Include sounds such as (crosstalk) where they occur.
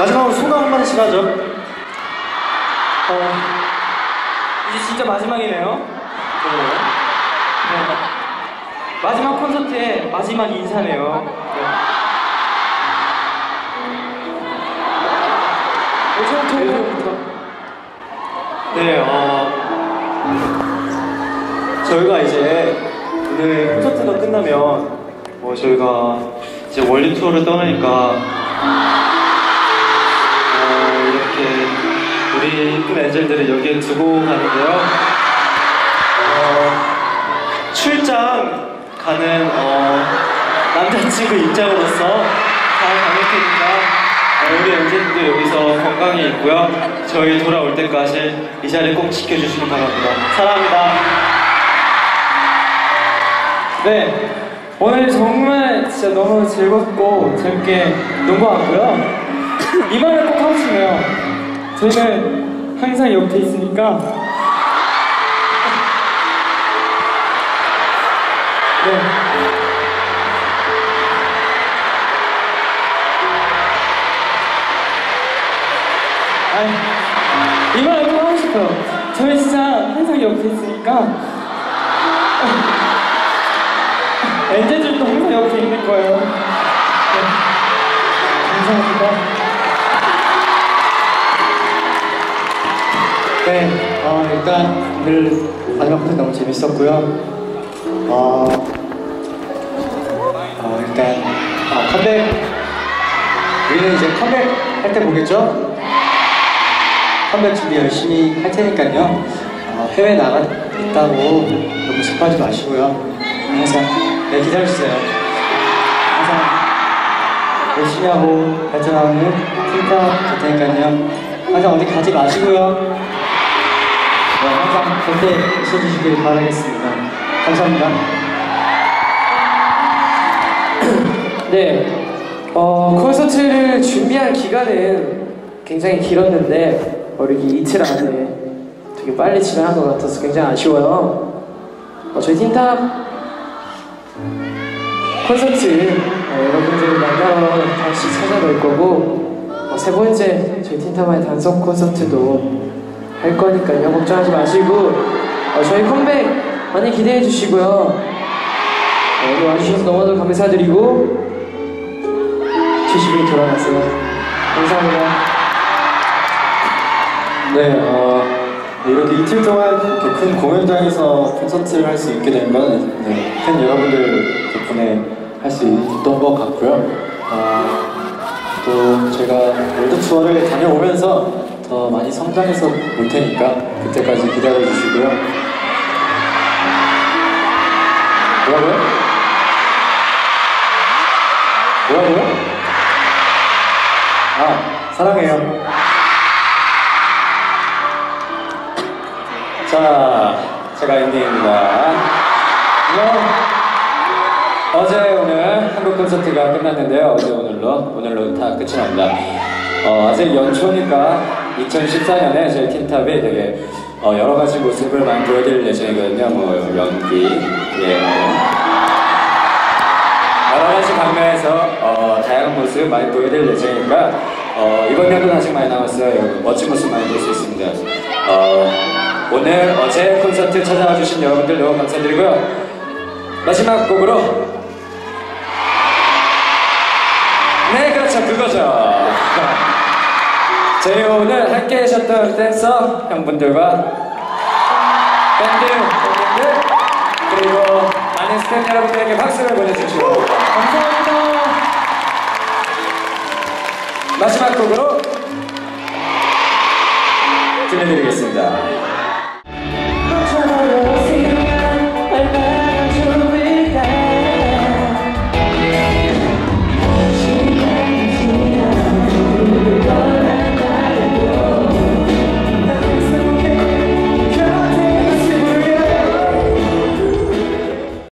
마지막으로 소감 한마디씩 하죠. 어, 이제 진짜 마지막이네요. 네. 마지막 콘서트의 마지막 인사네요. 네. 예전부터 네, 어, 저희가 이제 오늘 콘서트가 끝나면 어, 저희가 이제 월드 투어를 떠나니까 이쁜 엔젤들을 여기에 두고 가는데요. 어, 출장 가는 어, 남자친구 입장으로서 잘 다닐 테니까 어, 우리 엔젤들도 여기서 건강히 있고요. 저희 돌아올 때까지 이 자리 꼭 지켜주시기 바랍니다. 사랑합니다. 네. 오늘 정말 진짜 너무 즐겁고 재밌게 논 것 같고요. 이 말을 꼭 하고 싶네요. 저희는 항상 옆에 있으니까. 네. 아니, 이 말을 꼭 하고 싶어요. 저희 진짜 항상 옆에 있으니까. 엔젤들도 항상 옆에 있는 거예요. 네. 감사합니다. 네, 어, 일단 오늘 마지막 콘서트 너무 재밌었고요. 어, 어, 일단 어, 컴백 우리는 이제 컴백 할 때 보겠죠? 컴백 준비 열심히 할 테니까요. 어, 해외 나가 있다고 너무 슬퍼하지 마시고요. 항상 네 기다려주세요. 항상 열심히 하고 발전하는 팀카 될 테니까요. 항상 어디 가지 마시고요. 네, 항상 곁에 있어주시길 바라겠습니다. 감사합니다. (clears throat) 네, 어, 콘서트를 준비한 기간은 굉장히 길었는데 어, 이렇게 이틀 안에 되게 빨리 진행한 것 같아서 굉장히 아쉬워요. 어, 저희 틴탑 콘서트 어, 여러분들 만나러 다시 찾아뵐 거고 어, 세 번째 저희 틴탑의 단속 콘서트도 할 거니까요 걱정하지 마시고 어, 저희 컴백 많이 기대해 주시고요 어, 오늘 와주셔서 너무나도 감사드리고 조심히 돌아가세요. 감사합니다. 네, 어, 이렇게 이틀 동안 이렇게 큰 공연장에서 콘서트를 할 수 있게 된건 네, 팬 여러분들 덕분에 할 수 있던 것 같고요. 어, 또 제가 월드 투어를 다녀오면서 더 많이 성장해서 올 테니까 그때까지 기다려 주시고요. 뭐라고요? 뭐라고요? 아, 사랑해요. 자, 제가 엔딩입니다. 안녕. 어제 오늘 한국 콘서트가 끝났는데요. 어제 오늘로 오늘로 다 끝이 납니다. 어, 아직 연초니까 2014년에 저희 틴탑이 되게 어, 여러 가지 모습을 많이 보여드릴 예정이거든요. 뭐 연기, 예. 여러 가지 방면에서 어, 다양한 모습 많이 보여드릴 예정이니까 어, 이번 연도는 아직 많이 남았어요. 멋진 모습 많이 볼 수 있습니다. 어, 오늘 어제 콘서트 찾아와 주신 여러분들 너무 감사드리고요. 마지막 곡으로 거죠. 저희 오늘 함께 하셨던 댄서 형분들과 밴드 형님들 그리고 많은 스태프 여러분들에게 박수를 보내주시고 감사합니다. 마지막 곡으로 들려드리겠습니다.